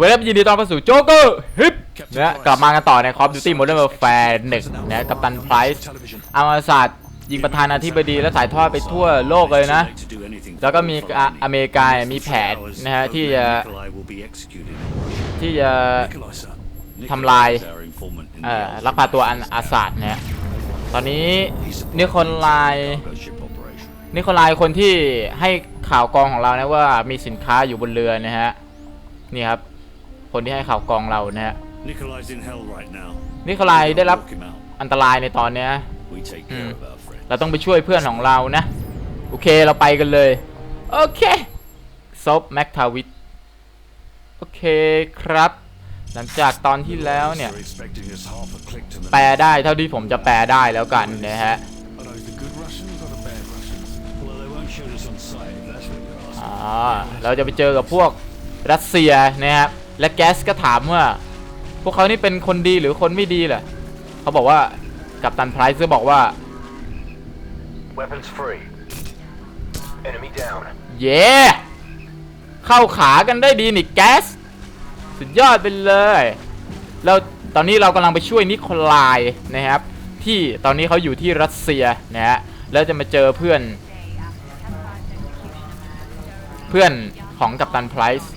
วัสดีครับยินดีต้อนรับสู่โจ๊กเกอร์ฮิปนะกลับมากันต่อใน Call of Duty Modern Warfare 1นะกับตันไพรส์อามาศาสตร์ยิงประธานาธิบดีและสายทอดไปทั่วโลกเลยนะ แล้วก็มีออเมริกามีแผนนะฮะที่จะที่จะทำลายเอ่อลักพาตัวอันอาซาดนะฮะตอนนี้นิโคนลายนิโคนลายคนที่ให้ข่าวกองของเรานะว่ามีสินค้าอยู่บนเรือนะฮะนี่ครับ คนที่ให้ข่าวกองเรานะฮะ Nikolai's in hell right now. นิโคลายได้รับ Walk him out. อันตรายในตอนเนี้ย We take care of our friend. เราต้องไปช่วยเพื่อนของเรานะ โอเคเราไปกันเลย โอเคซบแม็กทาวิทโอเคครับ หลังจากตอนที่แล้วเนี่ย They're expecting us half a click to the แปลได้เท่าที่ผมจะแปลได้แล้วกันนะฮะ Are those the good Russians or the bad Russians? Well, they won't shoot us on sight if that's what you're asking. อ๋อเราจะไปเจอกับพวกรัสเซียนะครับ และแก๊สก็ถามว่า พวกเขานี่เป็นคนดีหรือคนไม่ดีเหรอเขาบอกว่ากัปตันไพรส์ก็บอกว่า Weapons free. Enemy down. เย้เข้าขากันได้ดีนี่แก๊ส สุดยอดไปเลยแล้วตอนนี้เรากำลังไปช่วยนิโคลายนะครับ ที่ตอนนี้เขาอยู่ที่รัสเซียนะฮะแล้วจะมาเจอเพื่อน เพื่อนของกัปตันไพรส์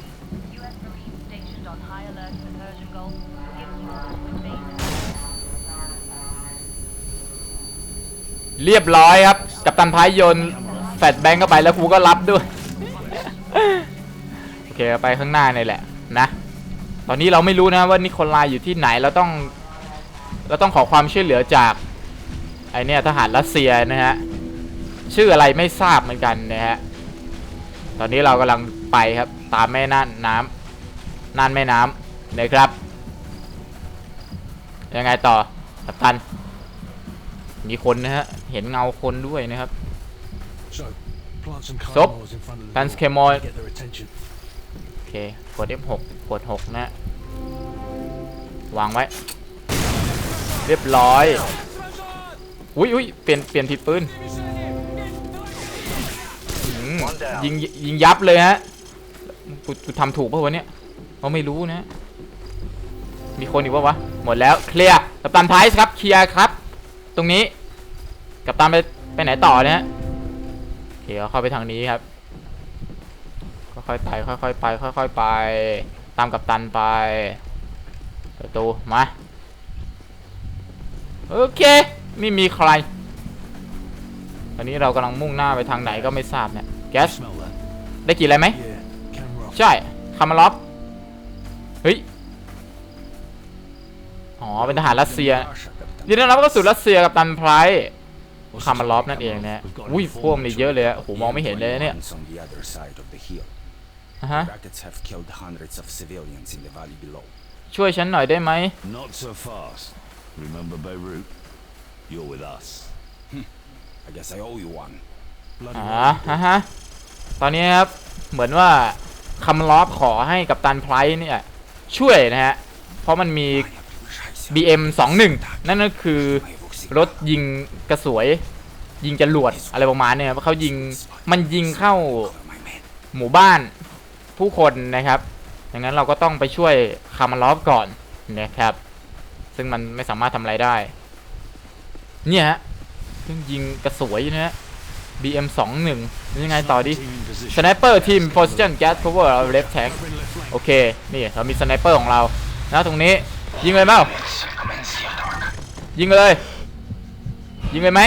เรียบร้อยครับ กัปตันพรส์โยนแฟลชแบงก์เข้าไปแล้วกูก็รับด้วย โอเคไปข้างหน้านี่แหละนะ ตอนนี้เราไม่รู้นะว่านิโคลายอยู่ที่ไหนเราต้อง เราต้องขอความช่วยเหลือจากไอเนี่ยทหารรัสเซียนะฮะชื่ออะไรไม่ทราบเหมือนกันนะฮะตอนนี้เรากำลังไปครับ ตามแม่น่านน้ำน่านแม่น้ำนะครับ ยังไงต่อกัปตันมีคนนะฮะ เห็นเงาคนด้วยนะครับ So, plant some Stop. claymores in front of the Plant door claymore. to get their attention. โอเค กด F6 กด 6 นะ วางไว้ เรียบร้อย อุ้ยอุ้ยเปลี่ยนเปลี่ยนผิดปืนอืมยิงยิงยับเลยฮะกูกูทำถูกป่ะวะเนี่ยเราไม่รู้นะ มีคนอีกปะวะ หมดแล้ว เคลียร์กัปตันไพรส์ครับ เคลียร์ครับ ตรงนี้ กัปตันไปไปไหนต่อเนี่ยฮะโอเคเข้าไปทางนี้ครับค่อยๆไปค่อยๆไปค่อยๆไป ตามกับตันไปประตูมาโอเคไม่มีใครตอนนี้เรากำลังมุ่งหน้าไปทางไหนก็ไม่ทราบเนี่ยแก๊สได้กลินอะไรไหมใช่คามาล็อฟเฮ้ยอ๋อเป็นทหารรัสเซียยินดีต้อนรับเข้าสู่รัสเซียกับตันไพร์ คา the มาล็อฟ story, นั่นเองนะ Kamarov? We've got อุ้ย informants พวกมันเยอะเลยอะโอ้โหมองไม่เห็นเลยเนี่ย Once on the other side of the hill. อะฮะ Rockets have killed hundreds of civilians in the valley below. ช่วยฉันหน่อยได้ไหม Not so fast. Remember Beirut? You're with us. I guess I owe you one. Bloody อ่า well. ฮะฮะตอนนี้ครับ เหมือนว่าคำล้อขอให้กับตันไพรส์เนี่ยช่วยนะฮะ เพราะมันมี BM 21นั่นก็คือ รถยิงกระสวย ยิงจรวดอะไรประมาณเนี่ยครับเขายิงมันยิงเข้าหมู่บ้านผู้คนนะครับดังนั้นเราก็ต้องไปช่วยคาร์มาลอฟก่อนนะครับ ซึ่งมันไม่สามารถทำอะไรได้ เนี่ยฮะเครื่องยิงกระสวยนะฮะ BM 21 ยังไงต่อดี Team in position. สไนเปอร์ทีม position gas cover left tank โอเค นี่เรามีสไนเปอร์ของเรา นะตรงนี้ ยิงเลยเปล่ายิงเลย ยิงเลยไหม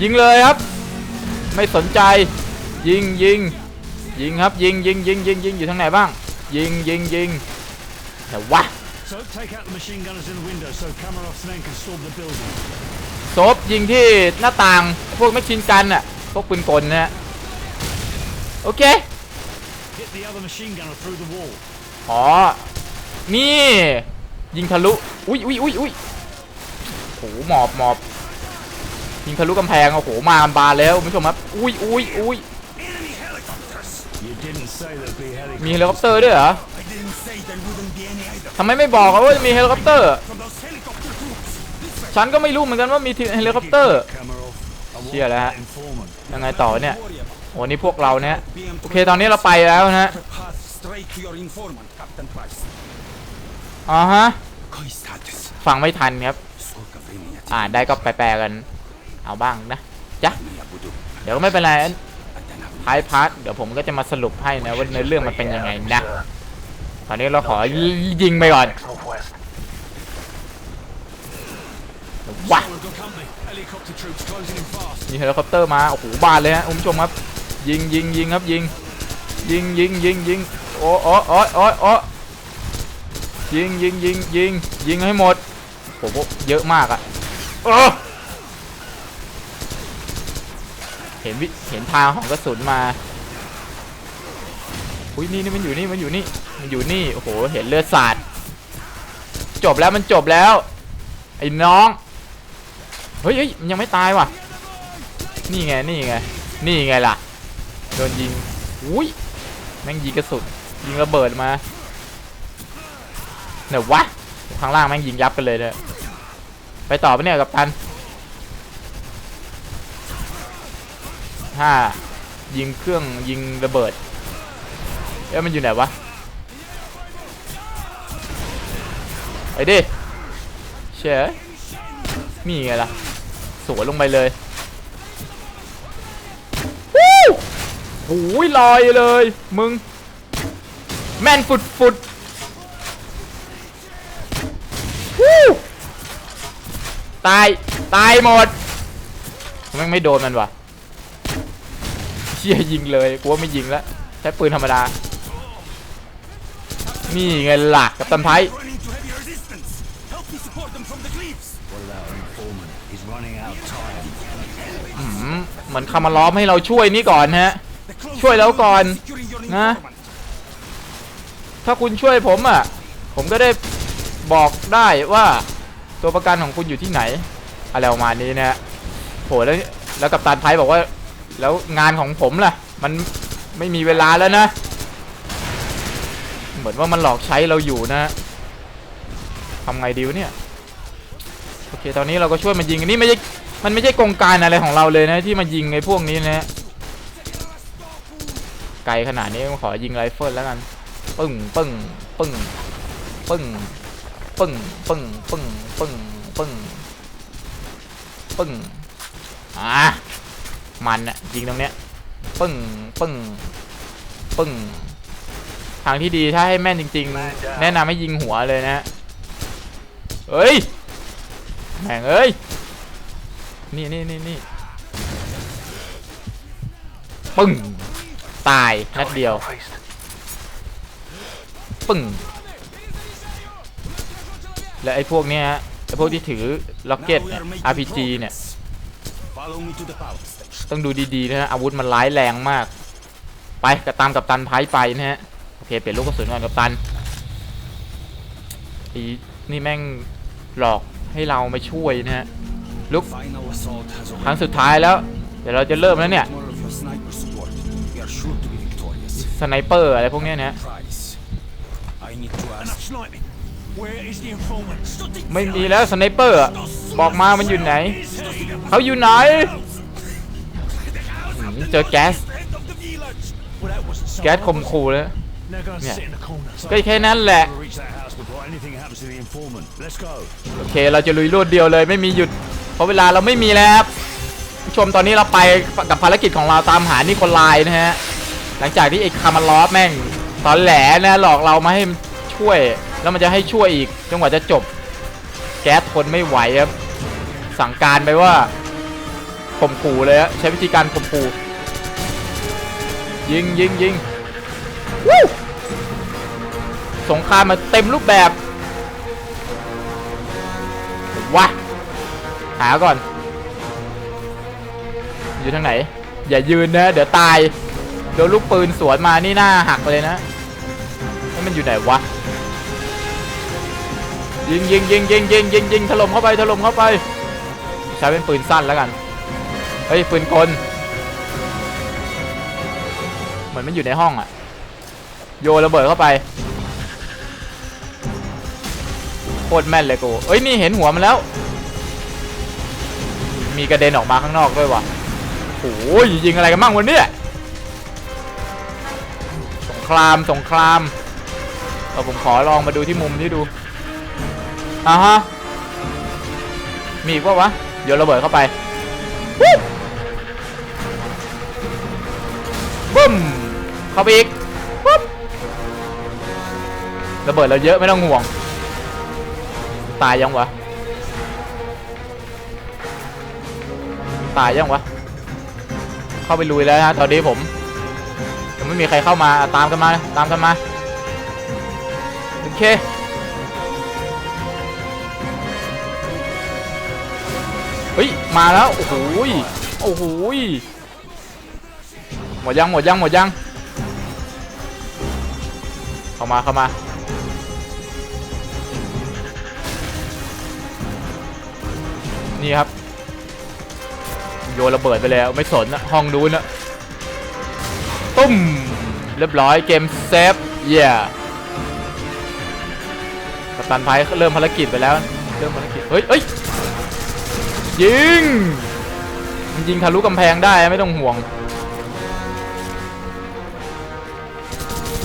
ยิงเลยครับ ไม่สนใจ ยิงยิงยิงครับยิงยิงยิงยิงยิงอยู่ทางไหนบ้าง ยิงยิงยิงแต่วะ So take out the machine gunners in the window so Kamarov's men can storm the building. โซบยิงที่หน้าต่างพวกแมชชีนกันน่ะพวกปืนกลนะฮะโอเค Hit the other machine gunner through the wall. อ๋อนี่ ยิงทะลุ อุ้ยอุ้ยอุ้ยอุ้ยโหหมอบหมอบ ยิงทะลุกำแพงโอ้โหมาบานแล้วคุณผู้ชมครับอุ้ยอุ้ยอุ้ยมีเฮลิคอปเตอร์ด้วยเหรอทำไมไม่บอกว่ามีเฮลิคอปเตอร์ ฉันก็ไม่รู้เหมือนกันว่ามีเฮลิคอปเตอร์เชี่ยแล้วฮะยังไงต่อเนี่ยโอ้นี่พวกเราเนี่ยโอเคตอนนี้เราไปแล้วนะฮะอ๋อฮะฟังไม่ทันครับ อ่าได้ก็แปลกัน เอาบ้างนะจ๊ะ Mia budu. เดี๋ยวก็ไม่เป็นไร Atena ท้ายพาร์ทเดี๋ยวผมก็จะมาสรุปให้นะว่าในอเรื่องมันเป็นยังไงนะตอนนี้เราขอยิงไปก่อน Northwest. ว้า We've got company. Helicopter troops closing in fast. มีเฮลิคอปเตอร์มาโอ้โหบานเลยฮะคุณผู้ชมครับ ยิงยิงยิงครับยิง ยิงยิงยิงยิงโอ้โอ้โอ้โอ้โอ้ยิงยิงยิงยิงยิงให้หมดโอ้โหเยอะมากอะเออเห็นวิเห็นทางของกระสุนมาอุ้ยนี่นี่มันอยู่นี่มันอยู่นี่มันอยู่นี่โอ้โหเห็นเลือดสาดจบแล้วมันจบแล้วไอ้น้องเฮ้ยเฮ้ยมันยังไม่ตายว่ะนี่ไงนี่ไงนี่ไงล่ะโดนยิงอุ้ยแม่งยิงกระสุนยิงระเบิดมาเดี๋ยวะข้างล่างแม่งยิงยับกันเลยเนี่ยไปต่อไปเนี่ยกับตัน ห้ายิงเครื่องยิงระเบิด เอ้ยมันอยู่ไหนวะไอ้ดิเช่นี่ไงล่ะ สวนลงไปเลยวู้โอ้ยลอยเลย มึง แม่นฟุดฟุดวู้ตาย ตายหมดม่งไม่โดนมันวะ เชี่ยยิงเลยกูว่าไม่ยิงแล้วใช้ปืนธรรมดา นี่ไงหล่ะกับตันไพร์เหมือนคำมาล้อมให้เราช่วยนี่ก่อนฮะ ช่วยแล้วก่อนนะ ถ้าคุณช่วยผมอะ ผมก็ได้บอกได้ว่าตัวประกันของคุณอยู่ที่ไหน อะไรประมาณนี้นะโหแล้วแล้วกับตานไทยบอกว่า แล้วงานของผมล่ะ มันไม่มีเวลาแล้วนะ เหมือนว่ามันหลอกใช้เราอยู่นะทำไงดีวะเนี่ย โอเค ตอนนี้เราก็ช่วยมันยิงอันนี้ไม่ใช่มันไม่ใช่กงการอะไรของเราเลยนะ ที่มายิงไอ้พวกนี้นะฮะไกลขนาดนี้ขอยิงไรเฟิลแล้วกันปึ้งปึ้งปึ้งปึ้งปึ้งปึ้งปึ้งปึ้งปึ้งปึ้งอะ มันอะยิงตรงเนี้ยปึ้งปึ้งปึ้งทางที่ดีถ้าให้แม่นจริง ๆ แนะนำให้ยิงหัวเลยนะฮะเอ้ยแม่งเอ้ยนี่นี่นี่นี่ปึ้งตายนัดเดียว Northeast. ปึ้งและไอ้พวกเนี้ยฮะไอ้พวกที่ถือล็อกเก็ต Now we เนี่ย are making RPG เนี่ย ต้องดูดีๆนะฮะอาวุธมันร้ายแรงมาก ไปกระตามกับตันไพ่ไปนะฮะโอเคเปลี่ยนลูกกระสุนก่อนกับตันอีนี่แม่งหลอกให้เรามาช่วยนะฮะลุกครั้งสุดท้ายแล้ว เดี๋ยวเราจะเริ่มแล้วเนี่ยสไนเปอร์อะไรพวกนี้นะไม่มีแล้วสไนเปอร์บอกมามันอยู่ไหน เขาอยู่ไหน เจอแก๊ส แก๊ส hard. ข่มขู่เลย Now go and Yeah. sit in the corner. ก็แค่นั้นแหละ โอเคเราจะลุยรวดเดียวเลยไม่มีหยุด เพราะเวลาเราไม่มีแล้วครับผู้ชมตอนนี้เราไปกับภารกิจของเราตามหานิโคนลายนะฮะ หลังจากที่ไอ้คาร์มาลอแม่งตอนแหลนะหลอกเรามาให้ช่วย แล้วมันจะให้ช่วยอีกจนกว่าจะจบ แก๊สทนไม่ไหวครับสั่งการไปว่าข่มขู่เลยใช้วิธีการข่มขู่ ยิงยิงยิงวู้สงครามมาเต็มรูปแบบวะหาก่อน อยู่ทางไหน อย่ายืนนะเดี๋ยวตายโดนลูกปืนสวนมานี่หน้าหักเลยนะนี่มันอยู่ไหนวะยิงยิงยิงยิงยิงยิงยิงถล่มเข้าไปถล่มเข้าไป ใช้เป็นปืนสั้นแล้วกัน เฮ้ยปืนกลเห มือนมันอยู่ในห้องอะโยนระเบิดเข้าไปโคตรแม่นเลยกูเอ้ยนี่เห็นหัวมันแล้ว มีกระเด็นออกมาข้างนอกด้วยวะโอ้ยยิงอะไรกันบ้างวันนี้สงครามสงครามเออผมขอลองมาดูที่มุมที่ดูอ่าฮะมีอีกปะวะโยนระเบิดเข้าไป เข้าไปอีกปุ๊บระเบิดเราเยอะไม่ต้องห่วง ตายยังวะ ตายยังวะ เข้าไปลุยแล้วนะตอนนี้ผมยังไม่มีใครเข้ามาตามกันมาตามกันมาโอเคเฮ้ยมาแล้วโอ้โหยโอ้โหยหมดยังหมดยังหมดยัง เข้ามาเข้ามานี่ครับ โยนระเบิดไปแล้วไม่สนนะห้องนู้นนะตุ้มเรียบร้อยเกมเซฟเย่กัปตันไพเริ่มภารกิจไปแล้ว เริ่มภารกิจเฮ้ยเฮ้ยยิงมันยิงทะลุกำแพงได้ไม่ต้องห่วง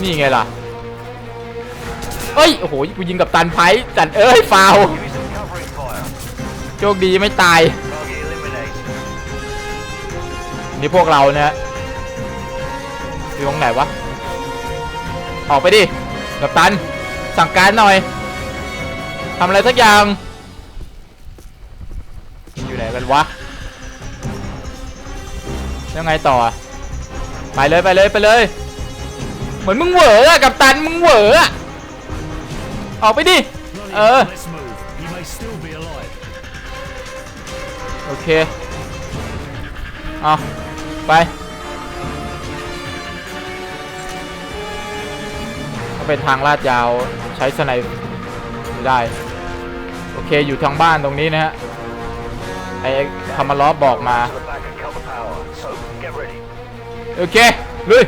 นี่ไงล่ะ เอ้ยโอ้โหกูยิงกับตันไพจัดเอ้ยฟาวโชคดีไม่ตายนี่พวกเราเนี่ยอยู่ตรงไหนวะออกไปดิกับตันสั่งการหน่อยทำอะไรสักอย่างอยู่ไหนกันวะยังไงต่อไปเลยไปเลยไปเลย เหมือนมึงเหวอะกับตันมึงเหวอ อะออกไปดิ Bloody Uh. hell, let's move. He may still be alive. โอเค เอาไปก็เป็นทางลาดยาวใช้สไนป์ไม่ได้ โอเคอยู่ทางบ้านตรงนี้นะฮะ ไอ้คามาล้อบอกมา To the back and cut the power. So, get ready. โอเคลุย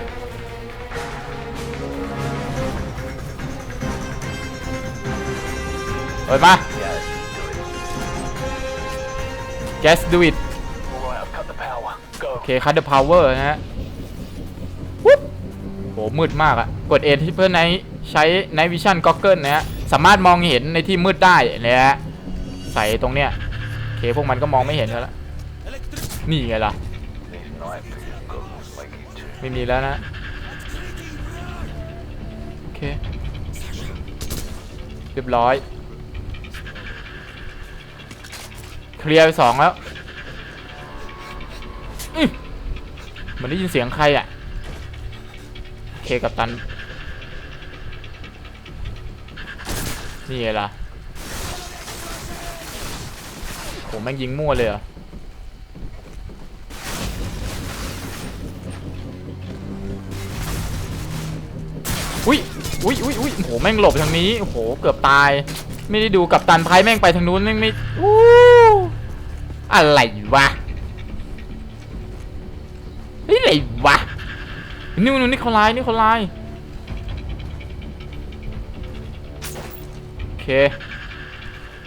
ปิดมา Yes do it โอเคคัตเดอะพาวเวอร์นะฮะวุ๊บโหมืดมากอะกดเอที่เพื่อในใช้ Night Vision Goggle นะฮะ สามารถมองเห็นในที่มืดได้นะฮะ ใส่ตรงเนี้ยโอเคพวกมันก็มองไม่เห็นแล้ว นี่ไงล่ะ ไม่มีแล้วนะโอเค เรียบร้อย เคลียร์ไปสองแล้วเหมันได้ยินเสียงใครอะ โอเคกับตัน นี่ไงล่ะโหแม่งยิงมั่วเลยเหรออุ้ยอุ้ยอุ้ยอุ้ยโอ้โหแม่งหลบทางนี้โอ้โห เกือบตาย ไม่ได้ดูกับตันไพ่แม่งไปทางนู้น แม่งไม่อู้ อะไรวะเฮ้ยอะไรวะนี่นนี่เขาไลน์นี่เขาไลน์โอเค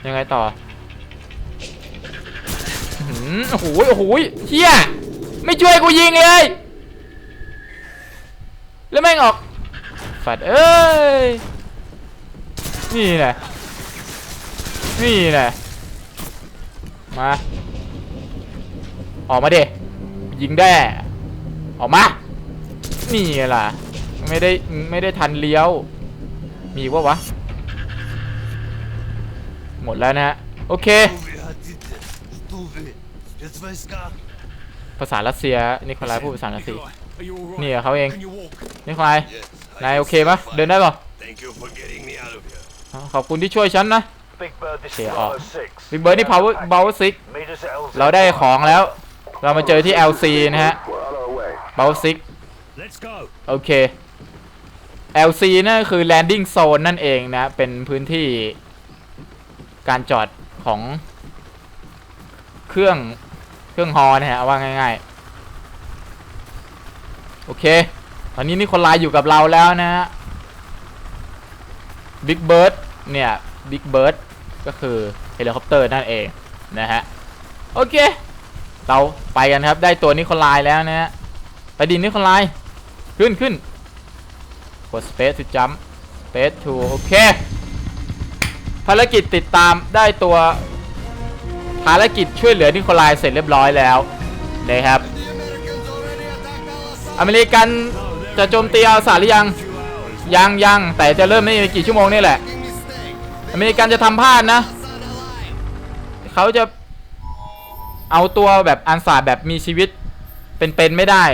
ยังไงต่ออื้อหือโอ้โหโอ้โหเฮียไม่ช่วยกูยิงเลย แล้วแม่งออกฝัดเอ้ย นี่แหละนี่แหละมา ออกมาเดยิงได้ ออกมา นี่ไงล่ะ ไม่ได้ไม่ได้ทันเลี้ยว มีวะวะ หมดแล้วนะฮะ โอเค ภาษารัสเซียนิโคลายพูดภาษารัสเซียนี่เขาเองนิโคลายนายโอเคปะเดินได้ปะขอบคุณที่ช่วยฉันนะ Big Bird, this is Okay, Bravo uh, 6. บิ๊กเบิร์ดนี่ power power six Meet us at LZ. เราได้ของแล้ว เรามาเจอที่ LC นะฮะ We're on our way. power six Let's go. โอเค LC นั่นก็คือ landing zone นั่นเองนะ เป็นพื้นที่การจอดของเครื่องเครื่องฮอนะฮะเอาว่าง่ายๆ โอเค ตอนนี้นี่คนลายอยู่กับเราแล้วนะฮะ Big Bird เนี่ย Big Bird ก็คือเฮลิคอปเตอร์นั่นเองนะฮะ โอเค เราไปกันครับได้ตัวนิโคลายแล้วนะฮะไปดินนิโคลายขึ้นขึ้นกด space to jump space to โอเคภารกิจติดตามได้ตัวภารกิจช่วยเหลือนิโคลายเสร็จเรียบร้อยแล้วนะครับ อเมริกันจะโจมตีอาสาหรือยัง ยังยังแต่จะเริ่มไม่กี่ชั่วโมงนี่แหละ อเมริกันจะทำพลาดนะ เขาจะ เอาตัวแบบอันสาแบบมีชีวิตเป็นๆไม่ได้